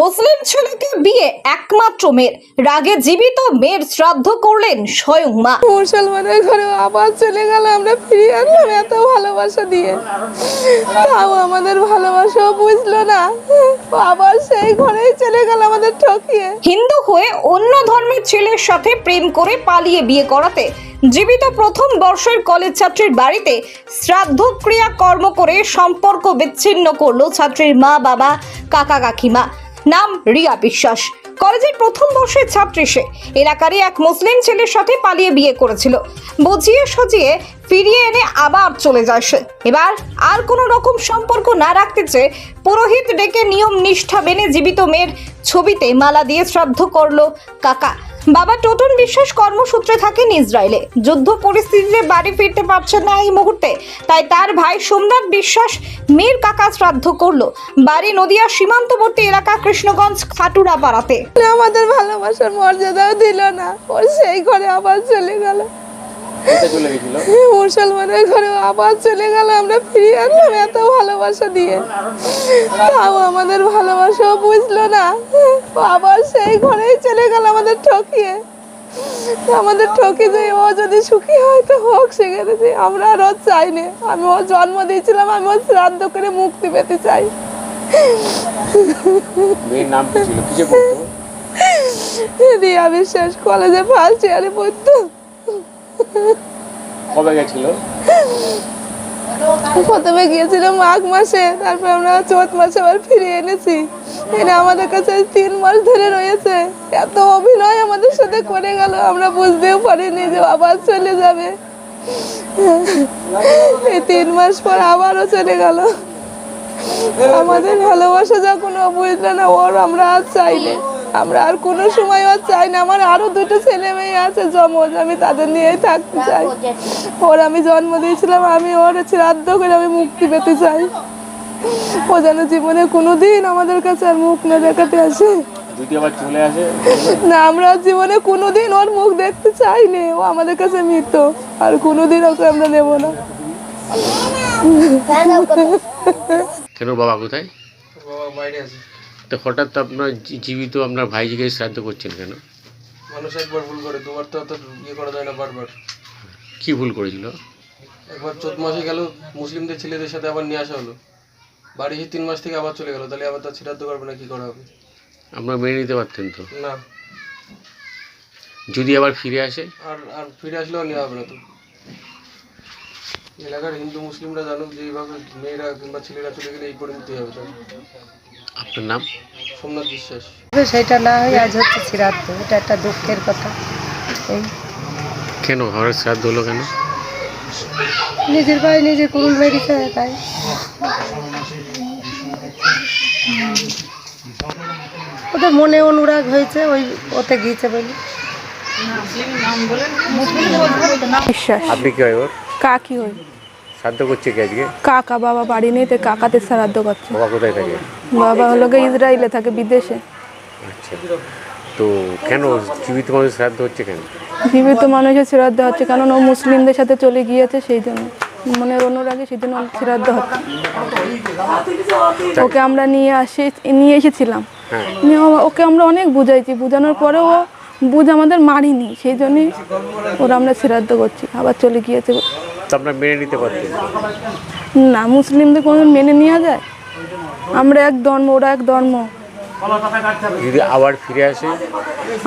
মুসলিম ছেলেকে বিয়ে একমাত্র মেয়ের। রাগে জীবিত মেয়ের শ্রাদ্ধ করলেন স্বয়ং মা। মুসলমানের ঘরে আবার চলে গেল আমরা ফিরিয়ে আনলাম এত ভালোবাসা দিয়ে। তাও আমাদের ভালোবাসাও বুঝলো না। আবার সেই ঘরেই চলে গেল আমাদের ঠকিয়ে। হিন্দু হয়ে অন্য ধর্মের ছেলের সাথে প্রেম করে পালিয়ে বিয়ে করাতে জীবিত প্রথম বর্ষের কলেজ ছাত্রীর বাড়িতে শ্রাদ্ধ ক্রিয়া কর্ম করে সম্পর্ক বিচ্ছিন্ন করল ছাত্রীর মা বাবা কাকা কাকিমা। নাম রিয়া বিশ্বাস। কলেজের প্রথম বর্ষের ছাত্রী সে। এলাকারই এক মুসলিম ছেলের সাথে পালিয়ে বিয়ে করেছিল। বুঝিয়ে সজিয়ে ফিরিয়ে এনে আবার চলে যায় সে। এবার আর কোনো রকম সম্পর্ক না রাখতে চেয়ে পুরোহিত ডেকে নিয়ম নিষ্ঠা মেনে জীবিত মেয়ের ছবিতে মালা দিয়ে শ্রাদ্ধ করল কাকা। বাবা টোটন বিশ্বাস কর্মসূত্রে থাকেন ইসরায়েলে। যুদ্ধ পরিস্থিতিতে বাড়ি ফিরতে পারছেন না এই মুহূর্তে। তাই তার ভাই সোমনাথ বিশ্বাস মেয়ের কাকা শ্রাদ্ধ করল। বাড়ি নদিয়া সীমান্তবর্তী এলাকা কৃষ্ণগঞ্জ খাটুরা পাড়াতে। আমাদের ভালোবাসার মর্যাদাও দিল না। ওর সেই ঘরে আবার চলে গেল। মুসলমানের ঘরে আবার চলে গেল আমরা ফিরিয়ে আনলাম এত ভালোবাসা দিয়ে। তাও আমাদের ভালোবাসাও বুঝলো না। ও আবার সেই ঘরেই চলে গেল আমাদের ঠকিয়ে। আমাদের ঠকি যে ও যদি সুখী হয় তো হোক সেখানে যে আমরা আর ওর চাই না। আমি ওর জন্ম দিয়েছিলাম আমি ওর শ্রাদ্ধ করে মুক্তি পেতে চাই। নাম ছিল? রিয়া বিশ্বাস কলেজে ফার্স্ট ইয়ারে পড়তো। কবে গেছিল? প্রথমে গিয়েছিল মাঘ মাসে, তারপর আমরা চৈত মাসে আবার ফিরিয়ে এনেছি। এনে আমাদের কাছে তিন মাস ধরে রয়েছে। এত অভিনয় আমাদের সাথে করে গেল, আমরা বুঝতেও পারিনি যে আবার চলে যাবে। এই তিন মাস পর আবারও চলে গেল। আমাদের ভালোবাসা যখন বুঝলো না, ওর আমরা আর চাই না আমরা আর কোনো সময় আর চাই না। আমার আরও দুটো ছেলে মেয়ে আছে জমজ আমি তাদের নিয়েই থাকতে চাই। ওর আমি জন্ম দিয়েছিলাম আমি ওর শ্রাদ্ধ করে আমি মুক্তি পেতে চাই। ও যেন জীবনে কোনোদিন আমাদের কাছে আর মুখ না দেখাতে আসে। যদি আবার চলে আসে না আমরা জীবনে কোনোদিন ওর মুখ দেখতে চাই নে ও আমাদের কাছে মৃত আর কোনোদিন ওকে আমরা নেব না। কেন বাবা কোথায়? বাবা বাইরে আছে। তো হঠাৎ আপনার জীবিত আপনার ভাই ভাইজিকে শ্রাদ্ধ করছেন কেন? মানুষ একবার ভুল করে দুবার তো অত ইয়ে করা যায় না বারবার। কি ভুল করেছিল? একবার চোদ্দ মাসে গেল মুসলিমদের ছেলেদের সাথে আবার নিয়ে আসা হলো। বাড়ি এসে তিন মাস থেকে আবার চলে গেল তাহলে আবার তার ছিটাতে পারবে না কি করা হবে? আপনারা মেনে নিতে পারতেন তো? না। যদি আবার ফিরে আসে? আর আর ফিরে আসলেও নেওয়া হবে না তো। এলাকার হিন্দু মুসলিমরা জানুক যে এইভাবে মেয়েরা কিংবা ছেলেরা চলে গেলে এই পরিণতি হবে তার আপনার নাম? সোমনাথ বিশ্বাস। সেটা না হয়ে আজ হচ্ছে শ্রাদ্ধ এটা একটা দুঃখের কথা। এই কেন? ঘরের শ্রাদ্ধ হলো কেন? নিজের ভাই নিজে কুরুল মেরেছে তাই। ওদের মনে অনুরাগ হয়েছে ওই ওতে গিয়েছে বলে। বিশ্বাস আপনি কি হয় ওর? কাকি হই শ্রাদ্ধ করছে কি আজকে? কাকা বাবা বাড়ি নেই তো কাকাতে শ্রাদ্ধ করছে। বাবা কোথায় থাকে? বাবা হলো গিয়ে ইসরায়েলে থাকে বিদেশে। আচ্ছা। তো কেন জীবিত মানুষ শ্রাদ্ধ হচ্ছে কেন? জীবিত মানুষের শ্রাদ্ধ হচ্ছে কারণ ও মুসলিমদের সাথে চলে গিয়েছে সেই জন্য। মনে অনুরাগে সেই জন্য শ্রাদ্ধ হচ্ছে। ওকে আমরা নিয়ে আসি নিয়ে এসেছিলাম। হ্যাঁ। ওকে আমরা অনেক বুঝাইছি। বোঝানোর পরেও ও বুঝ আমাদের মারিনি। সেই জন্যই ওরা আমরা শ্রাদ্ধ করছি। আবার চলে গিয়েছে। তো আপনারা মেনে নিতে পারতেন? না মুসলিমদের কোনো মেনে নেওয়া যায়? আমরা এক ধর্ম ওরা এক ধর্ম। যদি আবার ফিরে আসে?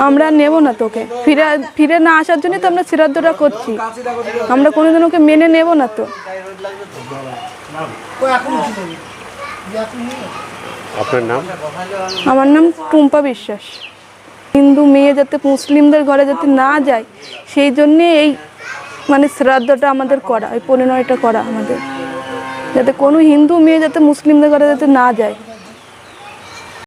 আমরা নেব না তোকে। ফিরে ফিরে না আসার জন্যই তো আমরা শ্রাদ্ধটা করছি। আমরা কোনোদিন ওকে মেনে নেব না তো। আপনার নাম? আমার নাম টুম্পা বিশ্বাস। হিন্দু মেয়ে যাতে মুসলিমদের ঘরে যাতে না যায় সেই জন্যে এই মানে শ্রাদ্ধটা আমাদের করা, ওই পরিণয়টা করা আমাদের। যাতে কোনো হিন্দু মেয়ে যাতে মুসলিমদের ঘরে যাতে না যায়।